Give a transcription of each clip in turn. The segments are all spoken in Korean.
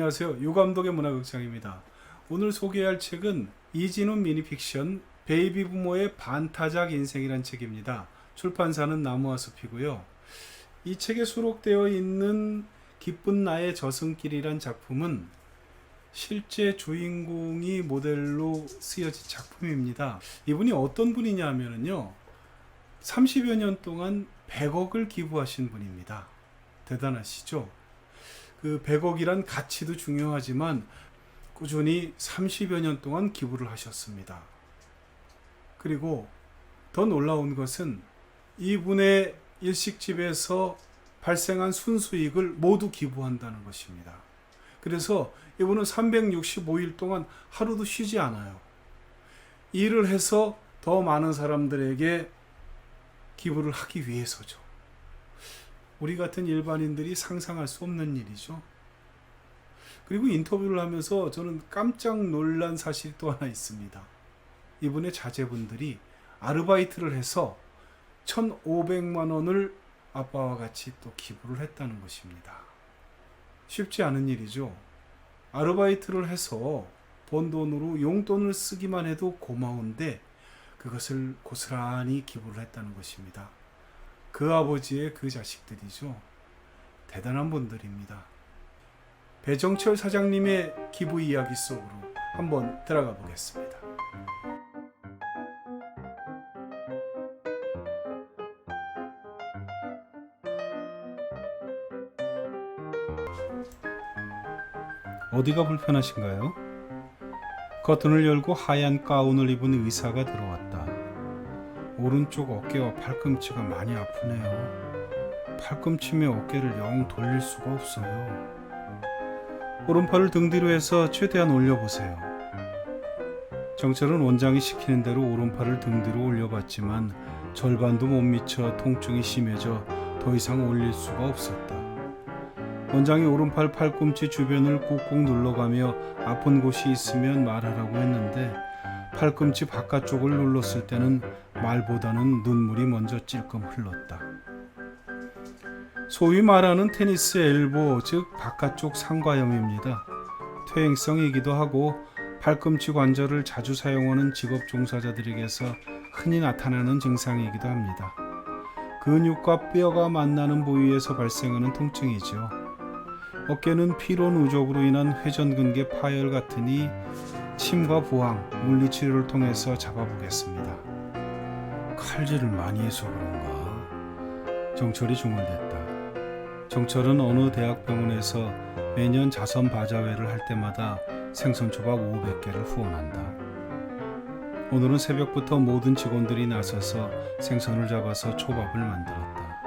안녕하세요. 유감독의 문화극장입니다. 오늘 소개할 책은 이진훈 미니픽션 베이비 부모의 반타작 인생이란 책입니다. 출판사는 나무와 숲이고요. 이 책에 수록되어 있는 기쁜 나의 저승길이란 작품은 실제 주인공이 모델로 쓰여진 작품입니다. 이분이 어떤 분이냐 하면요. 30여 년 동안 100억을 기부하신 분입니다. 대단하시죠? 그 100억이란 가치도 중요하지만 꾸준히 30여 년 동안 기부를 하셨습니다. 그리고 더 놀라운 것은 이분의 일식집에서 발생한 순수익을 모두 기부한다는 것입니다. 그래서 이분은 365일 동안 하루도 쉬지 않아요. 일을 해서 더 많은 사람들에게 기부를 하기 위해서죠. 우리 같은 일반인들이 상상할 수 없는 일이죠. 그리고 인터뷰를 하면서 저는 깜짝 놀란 사실이 또 하나 있습니다. 이분의 자제분들이 아르바이트를 해서 1,500만 원을 아빠와 같이 또 기부를 했다는 것입니다. 쉽지 않은 일이죠. 아르바이트를 해서 번 돈으로 용돈을 쓰기만 해도 고마운데 그것을 고스란히 기부를 했다는 것입니다. 그 아버지의 그 자식들이죠. 대단한 분들입니다. 배정철 사장님의 기부 이야기 속으로 한번 들어가 보겠습니다. 어디가 불편하신가요? 커튼을 열고 하얀 가운을 입은 의사가 들어왔다. 오른쪽 어깨와 팔꿈치가 많이 아프네요. 팔꿈치며 어깨를 영 돌릴 수가 없어요. 오른팔을 등 뒤로 해서 최대한 올려보세요. 정철은 원장이 시키는 대로 오른팔을 등 뒤로 올려봤지만 절반도 못 미쳐 통증이 심해져 더 이상 올릴 수가 없었다. 원장이 오른팔 팔꿈치 주변을 꾹꾹 눌러가며 아픈 곳이 있으면 말하라고 했는데 팔꿈치 바깥쪽을 눌렀을 때는 말보다는 눈물이 먼저 찔끔 흘렀다. 소위 말하는 테니스 엘보, 즉 바깥쪽 상과염입니다. 퇴행성이기도 하고 팔꿈치 관절을 자주 사용하는 직업 종사자들에게서 흔히 나타나는 증상이기도 합니다. 근육과 뼈가 만나는 부위에서 발생하는 통증이죠. 어깨는 피로 누적으로 인한 회전근개 파열 같으니 침과 부항, 물리치료를 통해서 잡아보겠습니다. 칼질을 많이 해서 그런가? 정철이 중얼댔다. 정철은 어느 대학병원에서 매년 자선 바자회를 할 때마다 생선 초밥 500개를 후원한다. 오늘은 새벽부터 모든 직원들이 나서서 생선을 잡아서 초밥을 만들었다.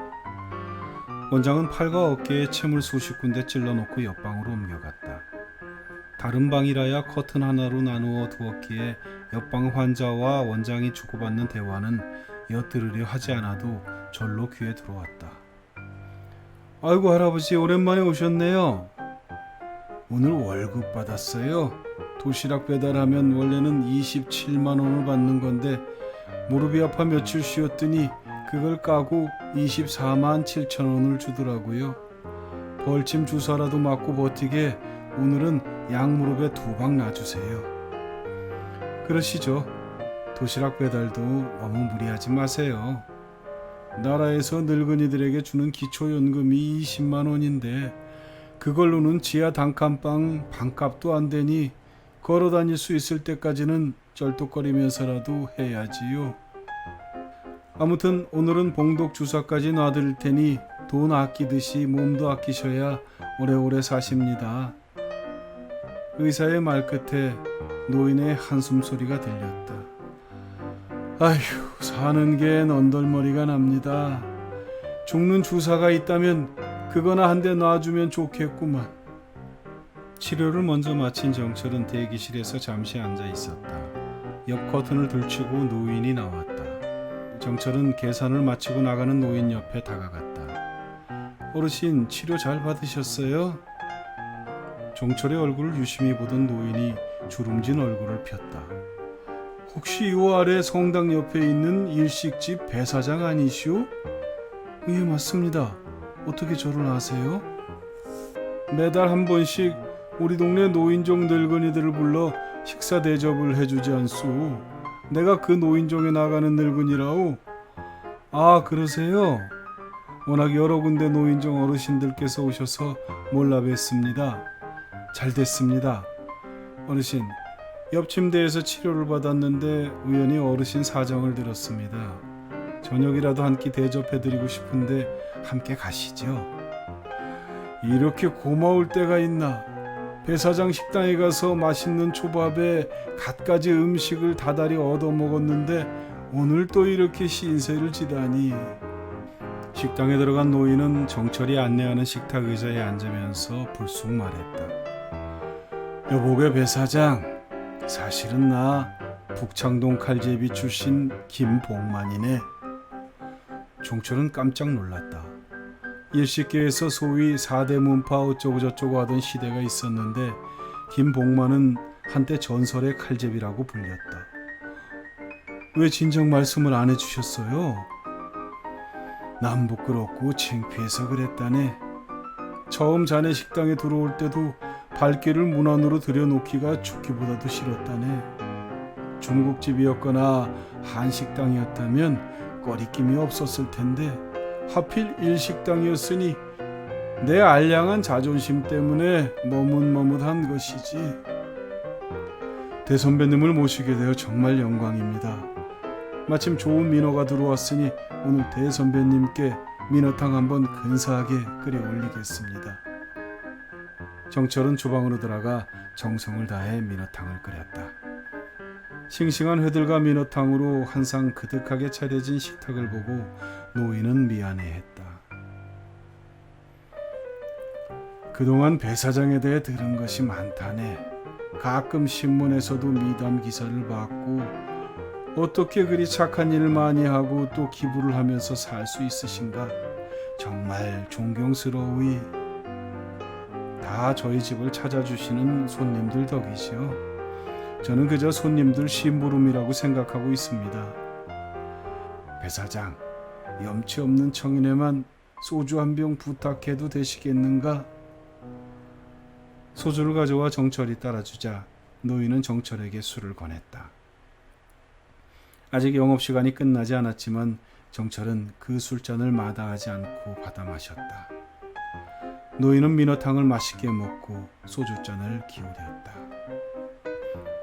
원장은 팔과 어깨에 침을 수십 군데 찔러놓고 옆방으로 옮겨갔다. 다른 방이라야 커튼 하나로 나누어 두었기에 옆방 환자와 원장이 주고받는 대화는 엿들으려 하지 않아도 절로 귀에 들어왔다. 아이고 할아버지 오랜만에 오셨네요. 오늘 월급 받았어요. 도시락 배달하면 원래는 27만 원을 받는 건데 무릎이 아파 며칠 쉬었더니 그걸 까고 24만 7천 원을 주더라고요. 벌침 주사라도 맞고 버티게 오늘은 양무릎에 두 방 놔주세요. 그러시죠. 도시락 배달도 너무 무리하지 마세요. 나라에서 늙은이들에게 주는 기초연금이 20만 원인데 그걸로는 지하 단칸방 방값도 안 되니 걸어 다닐 수 있을 때까지는 쩔뚝거리면서라도 해야지요. 아무튼 오늘은 봉독 주사까지 놔드릴 테니 돈 아끼듯이 몸도 아끼셔야 오래오래 사십니다. 의사의 말 끝에 노인의 한숨 소리가 들렸다. 아휴, 사는 게 넌덜머리가 납니다. 죽는 주사가 있다면 그거나 한 대 놔주면 좋겠구만. 치료를 먼저 마친 정철은 대기실에서 잠시 앉아 있었다. 옆 커튼을 들치고 노인이 나왔다. 정철은 계산을 마치고 나가는 노인 옆에 다가갔다. 어르신 치료 잘 받으셨어요? 정철의 얼굴을 유심히 보던 노인이 주름진 얼굴을 폈다. 혹시 이 아래 성당 옆에 있는 일식집 배사장 아니시오? 예 맞습니다. 어떻게 저를 아세요? 매달 한 번씩 우리 동네 노인정 늙은이들을 불러 식사 대접을 해주지 않소. 내가 그 노인정에 나가는 늙은이라오. 아 그러세요? 워낙 여러 군데 노인정 어르신들께서 오셔서 몰라 뵀습니다. 잘 됐습니다. 어르신, 옆 침대에서 치료를 받았는데 우연히 어르신 사정을 들었습니다. 저녁이라도 한 끼 대접해드리고 싶은데 함께 가시죠. 이렇게 고마울 때가 있나? 배사장 식당에 가서 맛있는 초밥에 갖가지 음식을 다달이 얻어 먹었는데 오늘 또 이렇게 신세를 지다니. 식당에 들어간 노인은 정철이 안내하는 식탁 의자에 앉으면서 불쑥 말했다. 여보게 배 사장, 사실은 나 북창동 칼제비 출신 김복만이네. 종철은 깜짝 놀랐다. 일식계에서 소위 사대 문파 어쩌고저쩌고 하던 시대가 있었는데 김복만은 한때 전설의 칼제비라고 불렸다. 왜 진정 말씀을 안 해주셨어요? 남 부끄럽고 창피해서 그랬다네. 처음 자네 식당에 들어올 때도 발길을 문 안으로 들여놓기가 죽기보다도 싫었다네. 중국집이었거나 한식당이었다면 꺼리낌이 없었을 텐데 하필 일식당이었으니 내 알량한 자존심 때문에 머뭇머뭇한 것이지. 대선배님을 모시게 되어 정말 영광입니다. 마침 좋은 민어가 들어왔으니 오늘 대선배님께 민어탕 한번 근사하게 끓여 올리겠습니다. 정철은 주방으로 들어가 정성을 다해 민어탕을 끓였다. 싱싱한 회들과 민어탕으로 한상 그득하게 차려진 식탁을 보고 노인은 미안해했다. 그동안 배 사장에 대해 들은 것이 많다네. 가끔 신문에서도 미담 기사를 봤고 어떻게 그리 착한 일을 많이 하고 또 기부를 하면서 살 수 있으신가? 정말 존경스러우이. 다 저희 집을 찾아주시는 손님들 덕이시오. 저는 그저 손님들 심부름이라고 생각하고 있습니다. 배 사장, 염치 없는 청인에만 소주 한 병 부탁해도 되시겠는가? 소주를 가져와 정철이 따라주자 노인은 정철에게 술을 권했다. 아직 영업 시간이 끝나지 않았지만 정철은 그 술잔을 마다하지 않고 받아 마셨다. 노인은 민어탕을 맛있게 먹고 소주잔을 기울였다.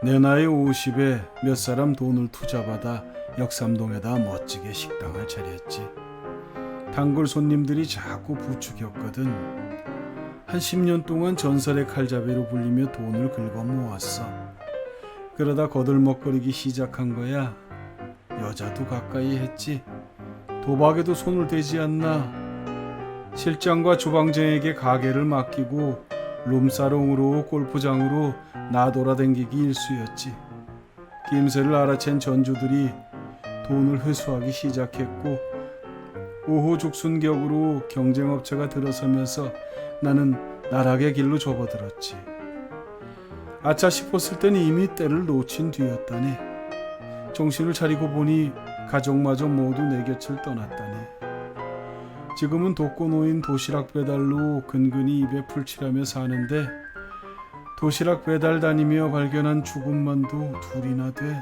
내 나이 50에 몇 사람 돈을 투자받아 역삼동에다 멋지게 식당을 차렸지. 단골 손님들이 자꾸 부추겼거든. 한 10년 동안 전설의 칼잡이로 불리며 돈을 긁어 모았어. 그러다 거들먹거리기 시작한 거야. 여자도 가까이 했지. 도박에도 손을 대지 않나. 실장과 주방장에게 가게를 맡기고 룸사롱으로 골프장으로 나 돌아댕기기 일쑤였지. 김새를 알아챈 전주들이 돈을 회수하기 시작했고 오호 죽순격으로 경쟁업체가 들어서면서 나는 나락의 길로 접어들었지. 아차 싶었을 땐 이미 때를 놓친 뒤였다네. 정신을 차리고 보니 가족마저 모두 내 곁을 떠났다네. 지금은 독거노인 도시락 배달로 근근히 입에 풀칠하며 사는데 도시락 배달 다니며 발견한 죽음만도 둘이나 돼.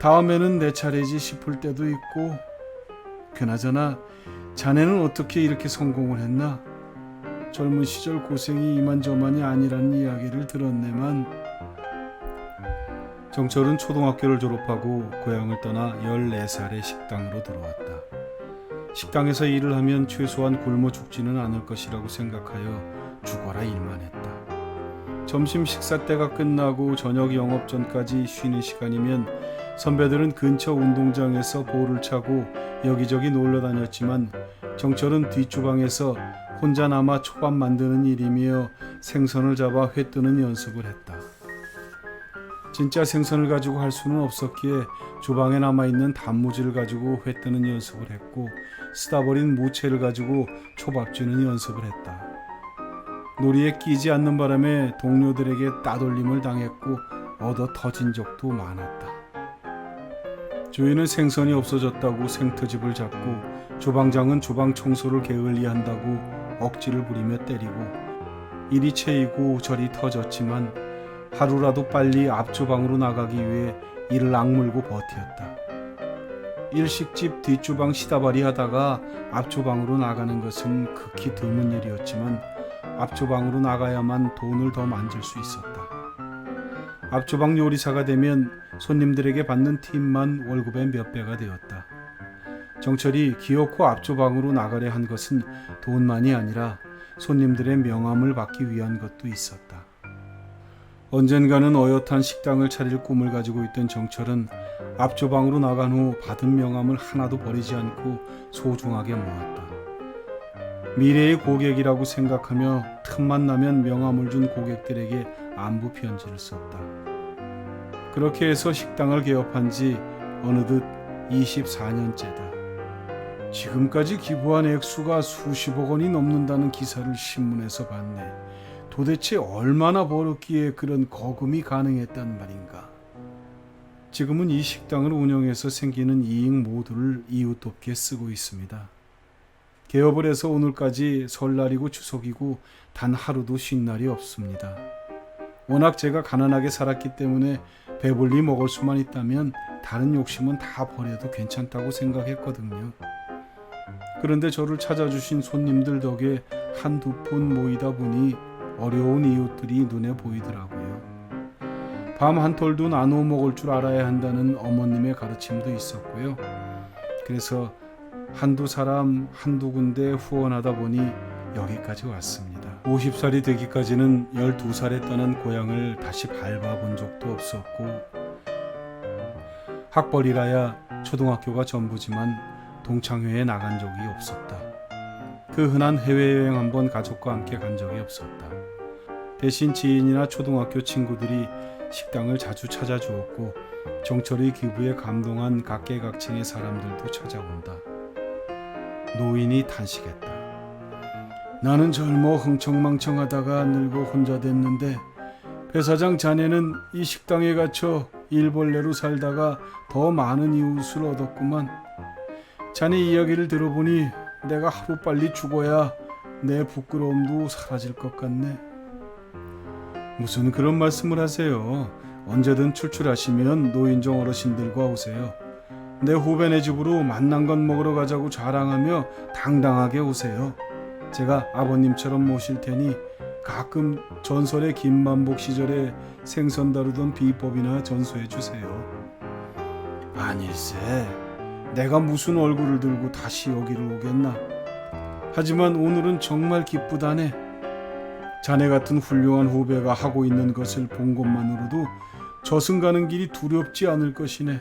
다음에는 내 차례지 싶을 때도 있고 그나저나 자네는 어떻게 이렇게 성공을 했나? 젊은 시절 고생이 이만저만이 아니라는 이야기를 들었네만 정철은 초등학교를 졸업하고 고향을 떠나 14살에 식당으로 들어왔다. 식당에서 일을 하면 최소한 굶어 죽지는 않을 것이라고 생각하여 죽어라 일만 했다. 점심 식사 때가 끝나고 저녁 영업 전까지 쉬는 시간이면 선배들은 근처 운동장에서 볼을 차고 여기저기 놀러 다녔지만 정철은 뒷주방에서 혼자 남아 초밥 만드는 일이며 생선을 잡아 회 뜨는 연습을 했다. 진짜 생선을 가지고 할 수는 없었기에 주방에 남아있는 단무지를 가지고 회 뜨는 연습을 했고 쓰다 버린 무채를 가지고 초밥 쥐는 연습을 했다. 놀이에 끼지 않는 바람에 동료들에게 따돌림을 당했고 얻어 터진 적도 많았다. 주인은 생선이 없어졌다고 생터집을 잡고 주방장은 주방 청소를 게을리 한다고 억지를 부리며 때리고 이리 채이고 저리 터졌지만 하루라도 빨리 앞주방으로 나가기 위해 이를 악물고 버텼다. 일식집 뒷주방 시다발이 하다가 앞주방으로 나가는 것은 극히 드문 일이었지만 앞주방으로 나가야만 돈을 더 만질 수 있었다. 앞주방 요리사가 되면 손님들에게 받는 팁만 월급의 몇 배가 되었다. 정철이 기어코 앞주방으로 나가려 한 것은 돈만이 아니라 손님들의 명함을 받기 위한 것도 있었다. 언젠가는 어엿한 식당을 차릴 꿈을 가지고 있던 정철은 앞주방으로 나간 후 받은 명함을 하나도 버리지 않고 소중하게 모았다. 미래의 고객이라고 생각하며 틈만 나면 명함을 준 고객들에게 안부 편지를 썼다. 그렇게 해서 식당을 개업한 지 어느덧 24년째다. 지금까지 기부한 액수가 수십억 원이 넘는다는 기사를 신문에서 봤네. 도대체 얼마나 벌었기에 그런 거금이 가능했단 말인가? 지금은 이 식당을 운영해서 생기는 이익 모두를 이웃 돕게 쓰고 있습니다. 개업을 해서 오늘까지 설날이고 추석이고 단 하루도 쉰 날이 없습니다. 워낙 제가 가난하게 살았기 때문에 배불리 먹을 수만 있다면 다른 욕심은 다 버려도 괜찮다고 생각했거든요. 그런데 저를 찾아주신 손님들 덕에 한두 푼 모이다 보니 어려운 이웃들이 눈에 보이더라고요. 밤 한 톨도 나누어 먹을 줄 알아야 한다는 어머님의 가르침도 있었고요. 그래서 한두 사람 한두 군데 후원하다 보니 여기까지 왔습니다. 50살이 되기까지는 12살에 떠난 고향을 다시 밟아본 적도 없었고 학벌이라야 초등학교가 전부지만 동창회에 나간 적이 없었다. 그 흔한 해외여행 한 번 가족과 함께 간 적이 없었다. 대신 지인이나 초등학교 친구들이 식당을 자주 찾아주었고 정철의 기부에 감동한 각계각층의 사람들도 찾아온다. 노인이 탄식했다. 나는 젊어 흥청망청하다가 늙어 혼자 됐는데 배 사장 자네는 이 식당에 갇혀 일벌레로 살다가 더 많은 이웃을 얻었구만. 자네 이야기를 들어보니 내가 하루 빨리 죽어야 내 부끄러움도 사라질 것 같네. 무슨 그런 말씀을 하세요. 언제든 출출하시면 노인정 어르신들과 오세요. 내 후배네 집으로 만난 것 먹으러 가자고 자랑하며 당당하게 오세요. 제가 아버님처럼 모실 테니 가끔 전설의 김만복 시절에 생선 다루던 비법이나 전수해 주세요. 아닐세. 내가 무슨 얼굴을 들고 다시 여기를 오겠나. 하지만 오늘은 정말 기쁘다네. 자네 같은 훌륭한 후배가 하고 있는 것을 본 것만으로도 저승 가는 길이 두렵지 않을 것이네.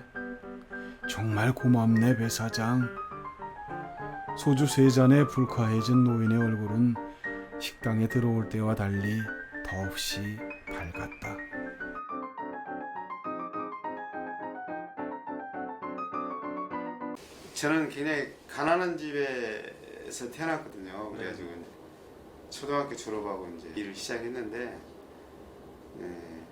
정말 고맙네, 배 사장. 소주 세 잔에 불쾌해진 노인의 얼굴은 식당에 들어올 때와 달리 더없이 밝았다. 저는 굉장히 가난한 집에서 태어났거든요. 그래가지고 이제 초등학교 졸업하고 이제 일을 시작했는데 네,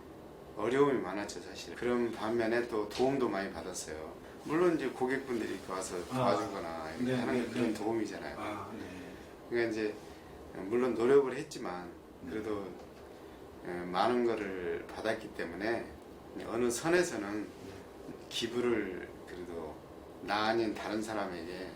어려움이 많았죠 사실. 그런 반면에 또 도움도 많이 받았어요. 물론 이제 고객분들이 와서 아, 도와주거나 이렇게 네, 하는 네, 게 그런 네. 도움이잖아요. 아, 네. 그러니까 이제 물론 노력을 했지만 그래도 에, 많은 거를 받았기 때문에 어느 선에서는 기부를 그래도 나 아닌 다른 사람에게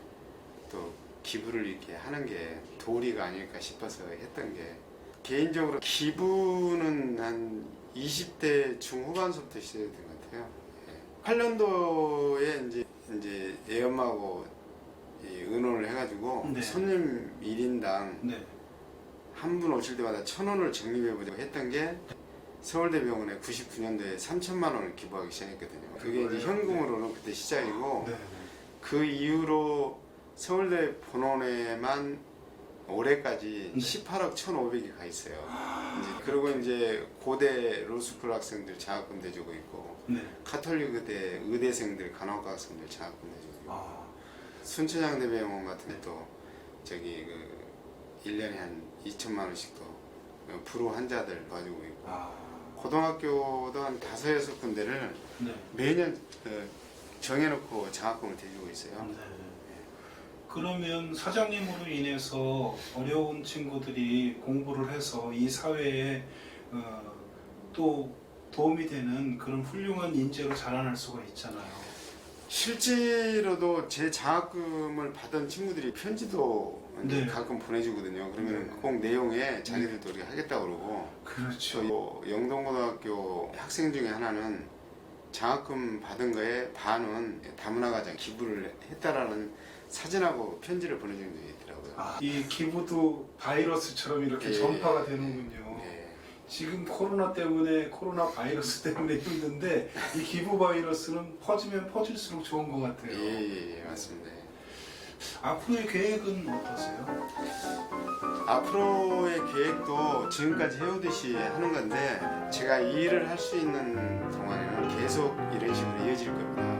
또 기부를 이렇게 하는 게 도리가 아닐까 싶어서 했던 게 개인적으로 기부는 한 20대 중후반서부터 시작된 것 같아요. 예. 8년도에 이제 이제 애 엄마하고 이 의논을 해가지고 네. 손님 1인당 네. 한분 오실 때마다 천 원을 적립해보자고 했던 게 서울대병원에 99년도에 3천만 원을 기부하기 시작했거든요. 그게 이제 현금으로는 그때 시작이고 네. 그 이후로 서울대 본원에만 올해까지 네. 18억 1,500이 가 있어요. 이제 그리고 이제 고대 로스쿨 학생들 장학금 대주고 있고 네. 카톨릭 의대 의대생들 간호과 학생들 장학금 대주고 있고 아, 순천향대병원 같은 데또 저기 그 1년에 한 2천만 원씩 또 불우 환자들 봐주고 있고 아, 고등학교도 한 다섯 여섯 군데를 네. 매년 그 정해놓고 장학금을 대주고 있어요. 네. 그러면 사장님으로 인해서 어려운 친구들이 공부를 해서 이 사회에 어, 또 도움이 되는 그런 훌륭한 인재로 자라날 수가 있잖아요. 실제로도 제 장학금을 받은 친구들이 편지도 네. 가끔 보내주거든요. 그러면 네. 꼭 내용에 자기들도 이렇게 하겠다고 그러고 그렇죠. 저 영동고등학교 학생 중에 하나는 장학금 받은 거에 반은 다문화가정 기부를 했다라는 사진하고 편지를 보내준 적이 있더라고요. 아, 이 기부도 바이러스처럼 이렇게 예. 전파가 되는군요. 네. 지금 코로나 때문에 코로나 바이러스 때문에 힘든데 이 기부 바이러스는 퍼지면 퍼질수록 좋은 것 같아요. 예, 예, 예, 맞습니다. 앞으로의 계획은 어떠세요? 앞으로의 계획도 지금까지 해오듯이 하는 건데 제가 이 일을 할 수 있는 동안에는 계속 이런 식으로 이어질 겁니다.